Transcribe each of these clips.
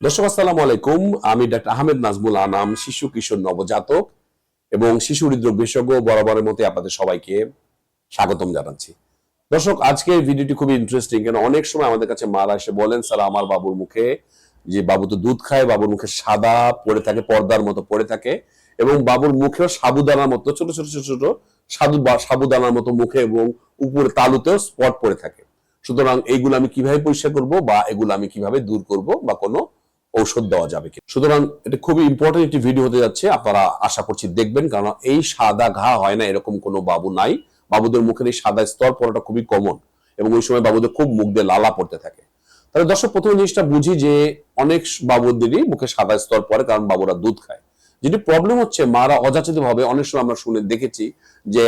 দর্শক, আসসালামু আলাইকুম। আমি ডাক্তার আহমেদ নাজমুল আনাম, শিশু কিশোর নবজাতক এবং শিশু হৃদরোগ বিশেষজ্ঞ বরাবরের মতে আপনাদের সবাইকে স্বাগতম জানাচ্ছি। দর্শক, আজকের ভিডিওটি খুবই ইন্টারেস্টিং কেন, অনেক সময় আমাদের কাছে মারা এসে বলেন, স্যার, আমার বাবুর মুখে যে বাবু তো দুধ খায়, বাবুর মুখে সাদা পড়ে থাকে, পর্দার মতো পড়ে থাকে এবং বাবুর মুখেও সাবুদানার মতো, ছোট ছোট ছোট ছোট সাধু সাবুদানার মতো মুখে এবং উপরে তালুতেও স্পট পড়ে থাকে। সুতরাং এইগুলো আমি কীভাবে পরিষ্কার করব বা এগুলো আমি কীভাবে দূর করব বা কোনো ঔষধ দেওয়া যাবে কি সুতরাং এটা খুবই ইম্পর্টেন্ট একটি ভিডিও হতে যাচ্ছে, আপনারা আশা করছি দেখবেন, কারণ এই সাদা ঘা হয় না, এরকম কোনো বাবু নাই। বাবুদের মুখের এই সাদা স্তর পড়াটা খুবই কমন এবং ওই সময় বাবুদের খুব মুখ দিয়ে লালা পড়তে থাকে। তাহলে দর্শক, প্রথমে জিনিসটা বুঝি যে অনেক বাবুদেরই মুখে সাদা স্তর পড়ে, কারণ বাবুরা দুধ খায়। যেটি প্রবলেম হচ্ছে, মারা অযাচিত ভাবে অনেক সময় আমরা শুনে দেখেছি যে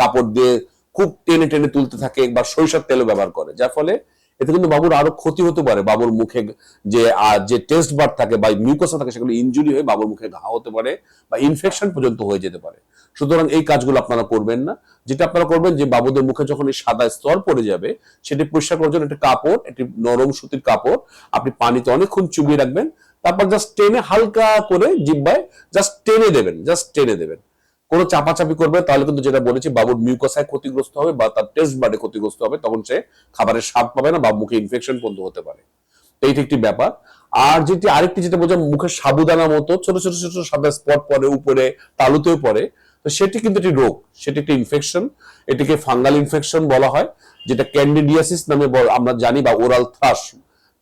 কাপড় দিয়ে খুব টেনে টেনে তুলতে থাকে বা সরিষার তেলও ব্যবহার করে। যার ফলে এতে কিন্তু বাবুর আরও ক্ষতি হতে পারে। বাবুর মুখে যে যে টেস্ট বার থাকে বা মিউকোসা থাকে, সেগুলো ইনজুরি হয়ে বাবুর মুখে ঘা হতে পারে বা ইনফেকশন পর্যন্ত হয়ে যেতে পারে। সুতরাং এই কাজগুলো আপনারা করবেন না। যেটা আপনারা করবেন যে, বাবুদের মুখে যখন এই সাদা স্তর পড়ে যাবে, সেটি পরিষ্কার করার জন্য একটা কাপড়, একটি নরম সুতির কাপড়, আপনি পানিতে অনেকক্ষণ চুবিয়ে রাখবেন। তারপর জাস্ট টেনে হালকা করে জিব্বায় জাস্ট টেনে দেবেন জাস্ট টেনে দেবেন। কোনো চাপাচাপি করবে, তাহলে কিন্তু যেটা বলেছি, বাবুর মিউকোসায় ক্ষতিগ্রস্ত হবে বা তার টেস্ট বার্ডে ক্ষতিগ্রস্ত হবে, তখন সে খাবারের স্বাদ পাবে না বা মুখে ইনফেকশন পর্যন্ত হতে পারে। এইটা একটি ব্যাপার। আর যেটি আরেকটি যেটা বোঝাম মুখের সাবুদানার মতো ছোট ছোট ছোট সাদা স্পট পরে, উপরে, তালুতেও পড়ে তো সেটি কিন্তু একটি রোগ, সেটি একটি ইনফেকশন এটিকে ফাঙ্গাল ইনফেকশন বলা হয়, যেটা ক্যান্ডিডিয়াসিস নামে আমরা জানি বা ওরাল থ্রাশ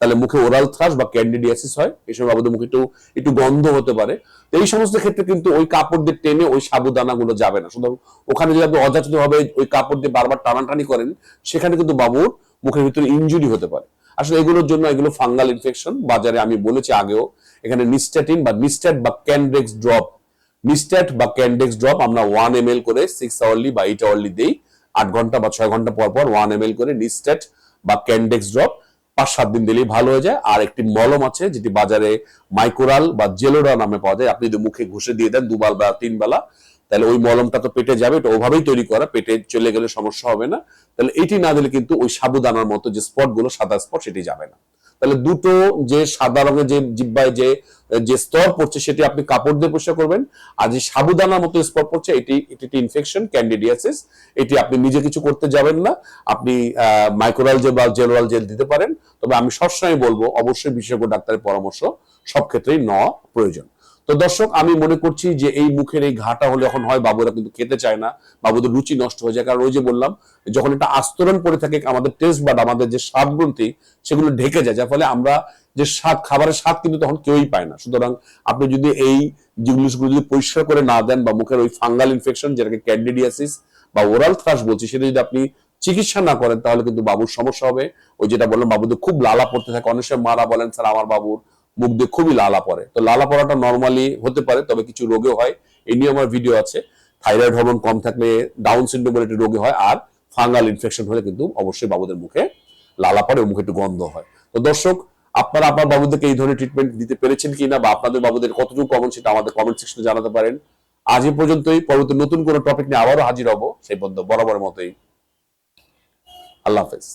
তাহলে মুখে ওরাল থ্রাশ বা ক্যান্ডিডিয়াসিস হয় সময় বাবুদের মুখে একটু একটু গন্ধ হতে পারে। এই সমস্ত ক্ষেত্রে কিন্তু ওই কাপড় দিয়ে টেনে ওই সাবুদানা গুলো যাবে না। শুধু ওখানে যদি আপনি অযাচিত ভাবে ওই কাপড় দিয়ে বারবার টানাটানি করেন, সেখানে কিন্তু বাবুর মুখের ভিতরে ইনজুরি হতে পারে। আসলে এগুলোর জন্য এগুলো ফাঙ্গাল ইনফেকশন বাজারে আমি বলেছি আগেও, এখানে নিস্ট্যাটিন বা নিস্ট্যাট বা ক্যানডেক্স ড্রপ নিস্ট্যাট বা ক্যানডেক্স ড্রপ আমরা ওয়ান এম এল করে সিক্স আওয়ারলি বা এইট আওয়ারলি দিই, আট ঘণ্টা বা ছয় ঘণ্টা পর পর ওয়ান এম এল করে নিস্ট্যাট বা ক্যানডেক্স ড্রপ পাঁচ, সাত দিন দিলেই ভালো হয়ে যায়। আর একটি মলম আছে, যেটি বাজারে মাইকোরাল বা জেলোরা নামে পাওয়া যায়। আপনি যদি মুখে ঘষে দিয়ে দেন দুবার বা তিন বেলা তাহলে ওই মলমটা তো পেটে যাবে। এটা ওভাবেই তৈরি করা, পেটে চলে গেলে সমস্যা হবে না। তাহলে এটি না দিলে কিন্তু ওই সাবুদানার মতো যে স্পটগুলো সাদা স্পট, সেটি যাবে না। তাহলে দুটো যে সাদা রঙের যে জিব্বায় যে যে স্তর পড়ছে সেটি আপনি কাপড় দিয়ে পরিষ্কার করবেন। আর যে সাবুদানা মতো স্তর পড়ছে, এটি এটি ইনফেকশন ক্যান্ডিডিয়াসিস এটি আপনি নিজে কিছু করতে যাবেন না। আপনি মাইক্রোরাল জেল বা জেলোরাল জেল দিতে পারেন। তবে আমি সবসময় বলব, অবশ্যই বিশেষজ্ঞ ডাক্তারের পরামর্শ সব ক্ষেত্রেই নেওয়া প্রয়োজন। তো দর্শক, আমি মনে করছি যে এই মুখের এই ঘাটা হলে যখন হয় বাবুরা কিন্তু খেতে চায় না, বাবুদের রুচি নষ্ট হয়ে যায়। কারণ ওই যে বললাম, যখন এটা আস্তরণ পড়ে থাকে, আমাদের টেস্ট বাট আমাদের যে স্বাদ গ্রন্থি সেগুলো ঢেকে যায়, যার ফলে আমরা যে স্বাদ, খাবারের স্বাদ কিন্তু তখন কেউই পায় না। সুতরাং আপনি যদি এই জিনিসগুলো যদি পরিষ্কার করে না দেন, বা মুখের ওই ফাঙ্গাল ইনফেকশন যেটাকে ক্যান্ডিডিয়াসিস বা ওরাল থ্রাশ বলছি, সেটা যদি আপনি চিকিৎসা না করেন, তাহলে কিন্তু বাবুর সমস্যা হবে। ওই যেটা বললাম, বাবুদের খুব লালা পড়তে থাকে। অনেক সময় মারা বলেন, স্যার, আমার বাবুর মুখ দিয়ে খুবই লালা পড়ে। তো লালা পড়াটা নর্মালি হতে পারে, তবে কিছু রোগে হয়। এই নিয়ে আমার ভিডিও আছে। থাইরয়েড হরমোন কম থাকলে ডাউন সিন্ড্রোম বলে একটি রোগে হয়, আর ফাঙ্গাল ইনফেকশন হলে কিন্তু অবশ্যই বাবুদের মুখে লালা পড়ে মুখে একটু গন্ধ হয়। তো দর্শক, আপনারা আপনার বাবুদেরকে এই ধরনের ট্রিটমেন্ট দিতে পেরেছেন কিনা, বা আপনাদের বাবুদের কতটুকু কমন সেটা আমাদের কমেন্ট সেকশনে জানাতে পারেন। আজ এ পর্যন্তই। পরবর্তী নতুন কোনো টপিক নিয়ে আবারও হাজির হব। সেই পর্যন্ত বরাবর মতোই। আল্লাহ হাফেজ।